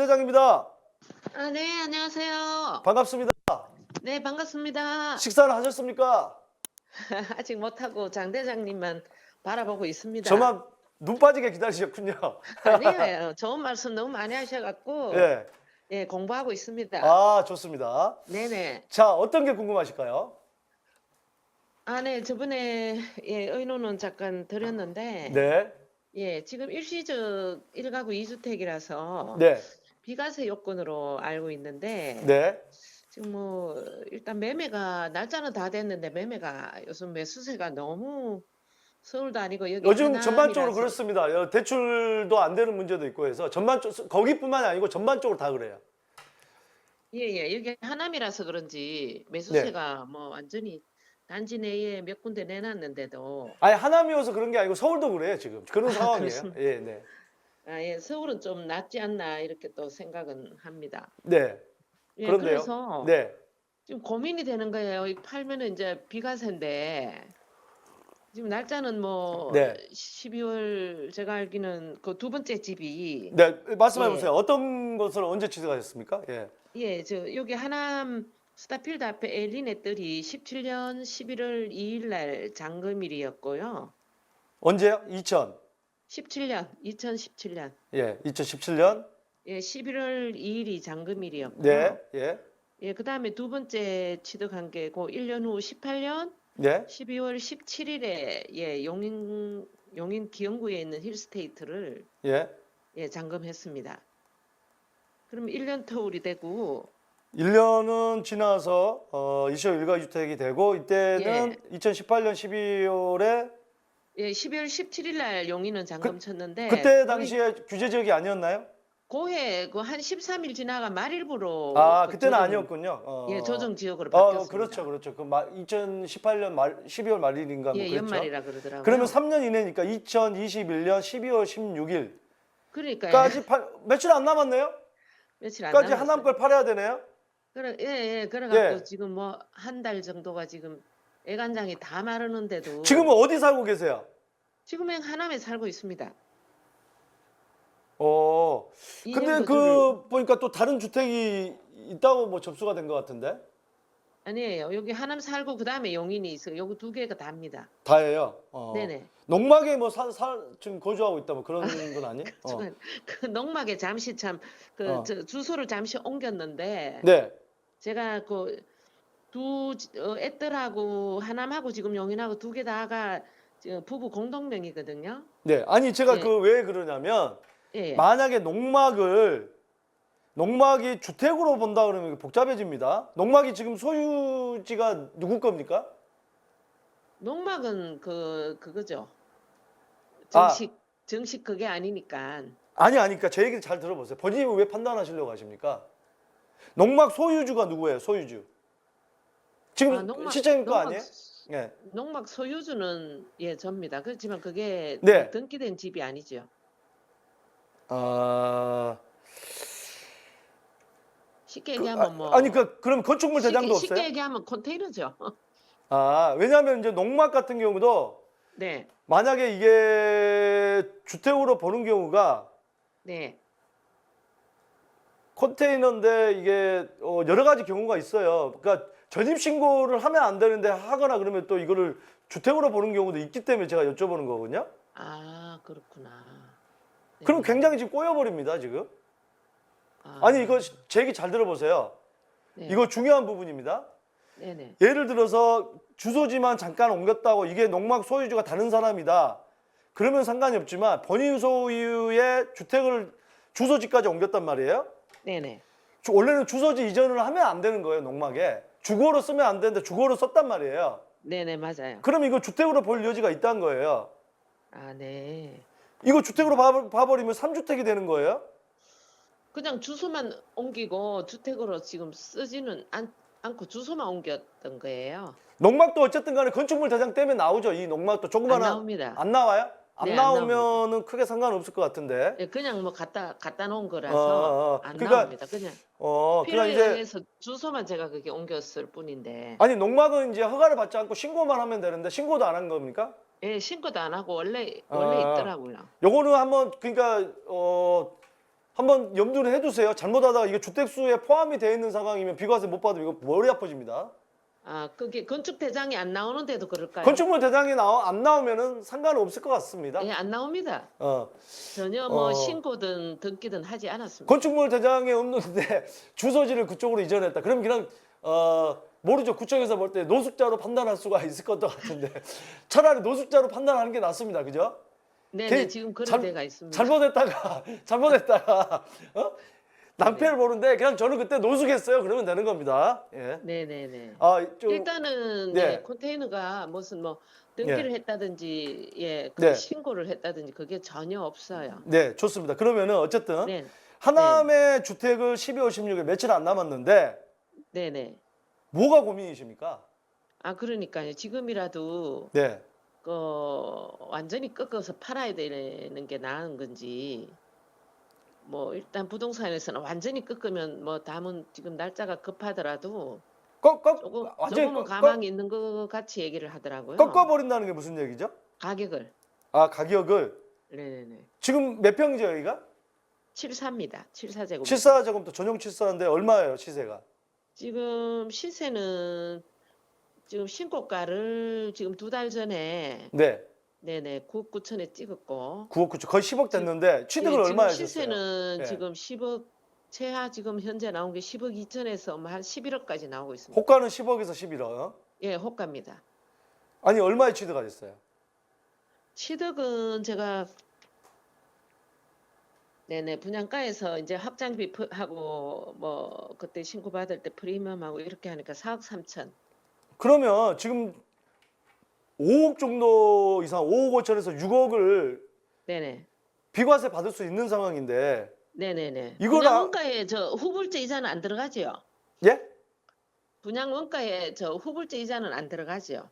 회장입니다. 아, 네, 안녕하세요. 반갑습니다. 네, 반갑습니다. 식사를 하셨습니까? 아직 못하고 장 대장님만 바라보고 있습니다. 저만 눈 빠지게 기다리셨군요. 아니에요. 좋은 말씀 너무 많이 하셔갖고 예, 예. 공부하고 있습니다. 아, 좋습니다. 네네. 자, 어떤 게 궁금하실까요? 아, 네, 저번에 예, 의논은 잠깐 드렸는데 네. 예, 지금 일시적 1가구 2주택이라서 네. 비과세 요건으로 알고 있는데 네. 지금 뭐 일단 매매가 날짜는 다 됐는데 매매가 요즘 매수세가 너무 서울도 아니고 여기 요즘 전반적으로 하남이라서 그렇습니다. 여- 대출도 안 되는 문제도 있고 해서 전반적 거기뿐만이 아니고 전반적으로 다 그래요. 예 예 여기 하남이라서 그런지 네. 매수세가 뭐 완전히 단지 내에 몇 군데 내놨는데도 아니 하남이어서 그런 게 아니고 서울도 그래요 지금 그런 상황이에요. 그렇습니까? 예, 네, 아, 예, 서울은 좀 낫지 않나 이렇게 또 생각은 합니다. 네, 예, 그런데요. 그래서 네, 지금 고민이 되는 거예요. 이 팔면은 이제 비과세인데 지금 날짜는 뭐 네. 12월 제가 알기는 그 두 번째 집이 네. 말씀해 예. 보세요. 어떤 것을 언제 취득하셨습니까? 예, 예, 저 여기 하남 스타필드 앞에 엘리네 뜰이 17년 11월 2일 날 잔금일이었고요. 언제요? 2000. 17년, 2017년. 예, 2017년. 예, 11월 2일이 잔금일이었고요. 네, 예, 예, 그다음에 두 번째 취득한 게고 1년 후 18년 네, 12월 17일에 예, 용인 용인 기영구에 있는 힐스테이트를 예. 예, 잔금했습니다. 그럼 1년 터울이 되고 1년은 지나서 어, 20월 일가주택이 되고 이때는 예. 2018년 12월에 예, 12월 17일 날 용인은 잔금 쳤는데 그때 당시에 규제 지역이 아니었나요? 고해 그한 13일 지나가 말일부로 아, 그 그때는 조정- 아니었군요. 어. 예, 조정 지역으로 어, 바뀌었습니다. 그렇죠, 그렇죠. 그 2018년 말 12월 말일인가 뭐 예, 그랬죠. 연말이라 그러더라고요. 그러면 3년 이내니까 2021년 12월 16일까지 그러니까 팔, 며칠 안 남았네요. 며칠 안 까지 남았어요. 하남 걸 팔아야 되네요. 그래, 예, 예, 그래 갖고 예. 지금 뭐 한 달 정도가 지금 애간장이 다 마르는데도 지금은 어디 살고 계세요? 지금은 하남에 살고 있습니다. 어. 근데 2년 그 거주를- 보니까 또 다른 주택이 있다고 뭐 접수가 된 것 같은데. 아니에요. 여기 하남 살고 그 다음에 용인이 있어요. 여기 두 개가 다입니다. 다예요. 어. 네네. 농막에 뭐 사, 사, 지금 거주하고 있다 뭐 그런 건 아니에요? 어. 지금 그 농막에 잠시 참 그 어. 주소를 잠시 옮겼는데 네. 제가 그두 어, 애들하고 하남하고 지금 용인하고 두 개 다가 저 부부 공동명이거든요. 네. 아니 제가 예. 그왜 그러냐면 예. 만약에 농막을 농막이 주택으로 본다 그러면 복잡해집니다. 농막이 지금 소유지가 누구 겁니까? 농막은 그 그거죠. 아. 정식 정식 그게 아니니까. 아니 아니까 제 얘기 잘 들어보세요. 본인이 왜 판단하시려고 하십니까? 농막 소유주가 누구예요? 소유주. 지금 아, 농막- 시청인 거 농막 아니에요? 예. 농막 소유주는 예 접니다. 그렇지만 그게 네. 등기된 집이 아니죠. 아 쉽게 그, 얘기하면 뭐 아, 니 그 그럼 건축물 대장도 쉽게, 쉽게 없어요? 얘기하면 컨테이너죠. 아 왜냐하면 이제 농막 같은 경우도 네, 만약에 이게 주택으로 보는 경우가 네, 컨테이너인데 이게 어, 여러 가지 경우가 있어요. 그러니까 전입 신고를 하면 안 되는데 하거나 그러면 또 이거를 주택으로 보는 경우도 있기 때문에 제가 여쭤보는 거거든요. 아 그렇구나. 네. 그럼 굉장히 지금 꼬여버립니다 지금. 아, 아니 이거 제 얘기 잘 들어보세요. 네, 이거 중요한 부분입니다. 네네, 예를 들어서 주소지만 잠깐 옮겼다고 이게 농막 소유주가 다른 사람이다. 그러면 상관이 없지만 본인 소유의 주택을 주소지까지 옮겼단 말이에요. 네네, 주- 원래는 주소지 이전을 하면 안 되는 거예요 농막에 주거로 쓰면 안 되는데 주거로 썼단 말이에요. 네네 맞아요. 그럼 이거 주택으로 볼 여지가 있다는 거예요. 아 네. 이거 주택으로 봐, 봐버리면 3주택이 되는 거예요. 그냥 주소만 옮기고 주택으로 지금 쓰지는 않, 않고 주소만 옮겼던 거예요. 농막도 어쨌든 간에 건축물 대장 때문에 나오죠. 이 농막도 안 조그마한 나옵니다. 안 나와요? 안 네, 안 나오면은 크게 상관없을 것 같은데. 예, 그냥 뭐 갖다 갖다 놓은 어, 거라서 어, 어. 안 그러니까 나옵니다. 그냥 어, 그냥 필요에 이제 의해서 주소만 제가 그게 옮겼을 뿐인데 아니 농막은 이제 허가를 받지 않고 신고만 하면 되는데 신고도 안 한 겁니까? 예, 신고도 안 하고 원래 원래 아. 있더라고요. 요거는 한번 그러니까 어 한번 염두를 해두세요. 잘못하다가 이게 주택수에 포함이 되어 있는 상황이면 비과세 못 받으면 이거 머리 아파집니다. 아, 그게 건축 대장이 안 나오는데도 그럴까요? 건축물 대장이 나와 안 나오면은 상관은 없을 것 같습니다. 예, 안 나옵니다. 어 전혀 뭐 어. 신고든 등기든 하지 않았습니다. 건축물 대장에 없는데 주소지를 그쪽으로 이전했다. 그럼 그냥 어 모르죠. 구청에서 볼 때 노숙자로 판단할 수가 있을 것 같은데 차라리 노숙자로 판단하는 게 낫습니다. 그죠? 네, 걔 네, 지금 그런 잘- 데가 있습니다. 잘못했다가 잘못했다가 어? 낭패를 보는데 그냥 저는 그때 노숙했어요. 그러면 되는 겁니다. 예. 네, 네, 네. 아, 좀 일단은 네. 네, 컨테이너가 무슨 뭐 등기를 했다든지 예, 그 네. 신고를 했다든지 그게 전혀 없어요. 네, 좋습니다. 그러면은 어쨌든 네. 하남의 주택을 12월 16일 며칠 안 남았는데 네, 네. 뭐가 고민이십니까? 아, 그러니까요. 지금이라도 네. 그 완전히 꺾어서 팔아야 되는 게 나은 건지 뭐 일단 부동산에서는 완전히 꺾으면 뭐 담은 지금 날짜가 급하더라도 꺾, 꺾, 조금 완전히 조금은 꺾, 가망이 있는 것 같이 얘기를 하더라고요. 꺾어 버린다는 게 무슨 얘기죠? 가격을. 아, 가격을 네네네. 지금 몇 평이죠, 여기가? 74입니다. 74제곱. 74 제곱도 전용 74인데 얼마예요, 시세가? 지금 시세는 지금 신고가를 지금 두 달 전에 네. 네네 9억 9천에 찍었고 9억 9천 거의 10억 됐는데 취득을 예, 얼마 지금 하셨어요? 시세는 예. 지금 10억 최하 지금 현재 나온 게 10억 2천에서 뭐한 11억까지 나오고 있습니다. 호가는 10억에서 11억. 예, 호가입니다. 아니 얼마에 취득하셨어요? 취득은 제가 네네 분양가에서 이제 확장비 프- 하고 뭐 그때 신고 받을 때 프리미엄하고 이렇게 하니까 4억 3천. 그러면 지금 5억 정도 이상 5억 5천에서 6억을 네네. 비과세 받을 수 있는 상황인데 네네네. 이거랑- 분양 원가에 저 후불제 이자는 안 들어가지요. 예? 분양 원가에 저 후불제 이자는 안 들어가지요.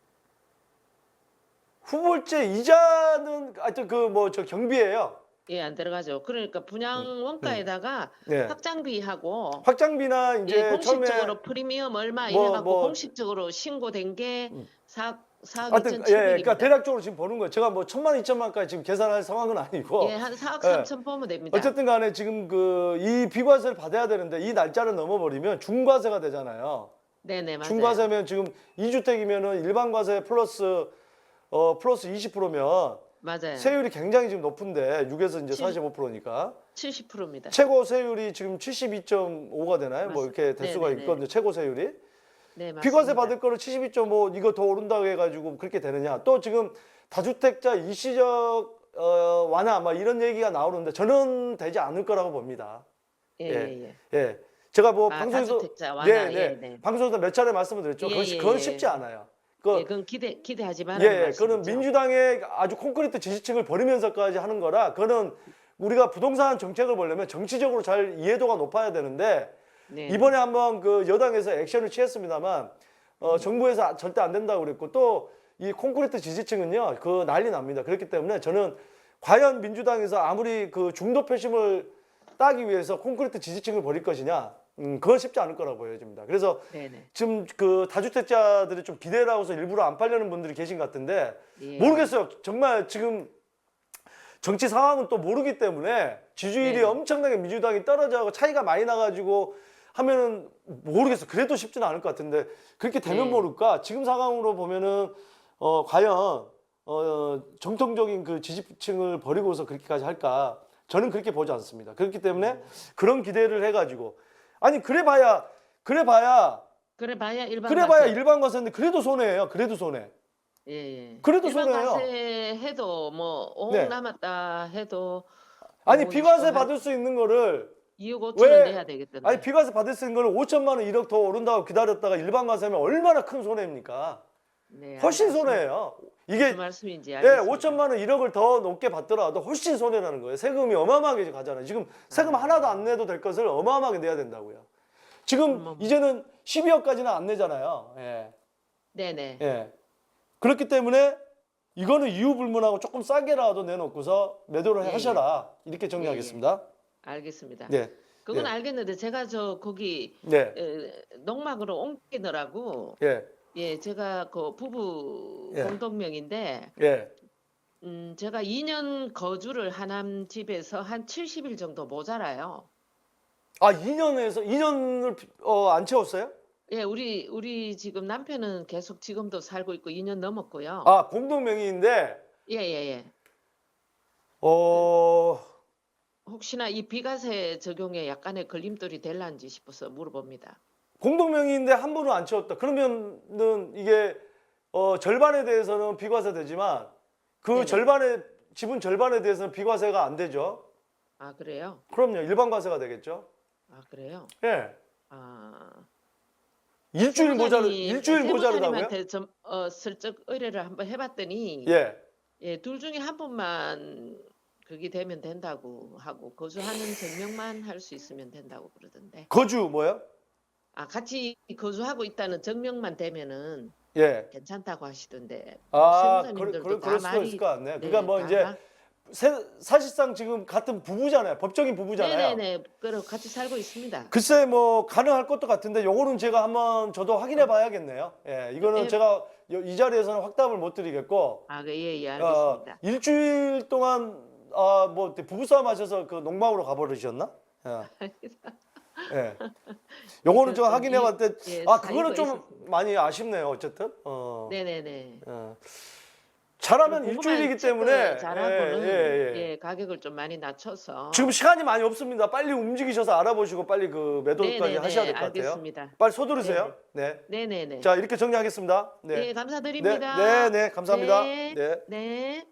후불제 이자는 하여튼 그 뭐 저 경비예요. 예, 안 들어가죠. 그러니까 분양 원가에다가 네. 확장비하고 확장비나 이제 예, 공식적으로 프리미엄 얼마 뭐, 이래갖고 뭐- 공식적으로 신고된 게 음. 4억 4억 하여튼 2천 예, 그러니까 7백입니다. 대략적으로 지금 보는 거예요. 제가 뭐 천만 이천만까지 지금 계산할 상황은 아니고 예, 한 4억 예. 3천 보면 됩니다. 어쨌든 간에 지금 그 이 비과세를 받아야 되는데 이 날짜를 넘어버리면 중과세가 되잖아요. 네네 맞아요. 중과세면 지금 2주택이면은 일반 과세 플러스 어 플러스 20%면 맞아요. 세율이 굉장히 지금 높은데 6에서 이제 칠- 45%니까 70%입니다. 최고 세율이 지금 72.5가 되나요? 뭐 이렇게 될 수가 네네네. 있거든요. 최고 세율이. 네, 맞습니다. 비과세 받을 거를 72.5 이거 더 오른다고 해가지고 그렇게 되느냐? 또 지금 다주택자 일시적 어, 완화 막 이런 얘기가 나오는데 저는 되지 않을 거라고 봅니다. 예, 예. 예, 예. 예, 제가 뭐 아, 방송에서 다주택자 완화. 네, 네. 예, 네. 방송에서 몇 차례 말씀을 드렸죠. 예, 그건, 예, 그건 예. 쉽지 않아요. 그 예, 그건 기대 기대하지 예, 말라는 예, 말씀이죠. 그거는 민주당의 아주 콘크리트 지지층을 버리면서까지 하는 거라 그거는 우리가 부동산 정책을 보려면 정치적으로 잘 이해도가 높아야 되는데 네. 이번에 한번 그 여당에서 액션을 취했습니다만 어, 정부에서 절대 안 된다고 그랬고 또 이 콘크리트 지지층은요 그 난리 납니다. 그렇기 때문에 저는 과연 민주당에서 아무리 그 중도 표심을 따기 위해서 콘크리트 지지층을 버릴 것이냐 음, 그건 쉽지 않을 거라고 보여집니다. 그래서 네네. 지금 그 다주택자들이 좀 기대를 하고서 일부러 안 팔려는 분들이 계신 것 같은데 예. 모르겠어요. 정말 지금 정치 상황은 또 모르기 때문에 지지율이 네. 엄청나게 민주당이 떨어져고 차이가 많이 나가지고 하면은 모르겠어. 그래도 쉽지는 않을 것 같은데 그렇게 되면 네. 모를까. 지금 상황으로 보면은 어 과연 어 정통적인 그 지지층을 버리고서 그렇게까지 할까? 저는 그렇게 보지 않습니다. 그렇기 때문에 음. 그런 기대를 해가지고 아니 그래봐야 그래봐야 그래 봐야 일반 그래봐야 과세. 일반 과세인데 그래도 손해예요. 그래도 손해. 예, 예. 그래도 일반 손해예요. 과세 해도 뭐 5억 네. 남았다 해도 아니 뭐 비과세 한 받을 수 있는 거를 2억 5천 왜- 원 내야 되겠던데. 아니 비과세 받을 수 있는 거를 5천만 원 1억 더 오른다고 기다렸다가 일반 과세 하면 얼마나 큰 손해입니까? 네, 훨씬 알겠습니다. 손해예요. 이게 무슨 말씀인지 예, 알겠습니다. 5천만 원 1억을 더 높게 받더라도 훨씬 손해라는 거예요. 세금이 어마어마하게 가잖아요. 지금 세금 하나도 안 내도 될 것을 어마어마하게 내야 된다고요. 지금 어머. 이제는 12억까지는 안 내잖아요. 예. 네네. 예. 그렇기 때문에 이거는 이유 불문하고 조금 싸게라도 내놓고서 매도를 예, 예. 하셔라 이렇게 정리하겠습니다. 알겠습니다. 네, 그건 예. 알겠는데 제가 저 거기 네, 에, 농막으로 옮기느라고 예, 예 제가 그 부부 예. 공동명인데 예. 음 제가 2년 거주를 하남 집에서 한 70일 정도 모자라요. 아 2년에서 2년을 어, 안 채웠어요? 예 우리 우리 지금 남편은 계속 지금도 살고 있고 2년 넘었고요. 아 공동 명의인데 예예예. 어 혹시나 이 비과세 적용에 약간의 걸림돌이 될란지 싶어서 물어봅니다. 공동명의인데 한 분은 안 채웠다. 그러면은 이게 어, 절반에 대해서는 비과세 되지만 그 네네. 절반의 지분 절반에 대해서는 비과세가 안 되죠. 아 그래요? 그럼요. 일반 과세가 되겠죠. 아 그래요? 예. 아 일주일 모자르 세무사님이- 일주일 모자르다고요? 좀 어, 슬쩍 의뢰를 한번 해봤더니 예. 예, 둘 중에 한 분만 그게 되면 된다고 하고 거주하는 증명만 할 수 있으면 된다고 그러던데. 거주 뭐요? 아 같이 거주하고 있다는 증명만 되면은 예. 괜찮다고 하시던데. 아, 세무사님들도 그럴, 그럴, 다 그럴 수도 말이- 있을 것 같네. 네, 그러니까 뭐다 이제 마- 세- 사실상 지금 같은 부부잖아요. 법적인 부부잖아요. 네네네. 그럼 같이 살고 있습니다. 글쎄 뭐 가능할 것도 같은데 요거는 제가 한번 저도 확인해 봐야겠네요. 예, 이거는 네. 제가 요- 이 자리에서는 확답을 못 드리겠고 아, 그, 예, 예, 어, 알겠습니다. 일주일 동안 아, 뭐 부부싸움 하셔서 그 농막으로 가버리셨나? 예. 예. 요거는 그, 확인해 때 예, 아, 그거는 좀 있었습니다. 많이 아쉽네요. 어쨌든. 어. 네네네. 어. 잘하면 일주일이기 때문에 체크 잘하고는 예, 예, 예. 예, 가격을 좀 많이 낮춰서 지금 시간이 많이 없습니다. 빨리 움직이셔서 알아보시고 빨리 그 매도까지 네네네, 하셔야 될 것 같아요. 알겠습니다. 빨리 서두르세요. 네. 네 네 네. 자, 이렇게 정리하겠습니다. 네, 네. 감사드립니다. 네, 네, 네, 감사합니다. 네. 네. 네.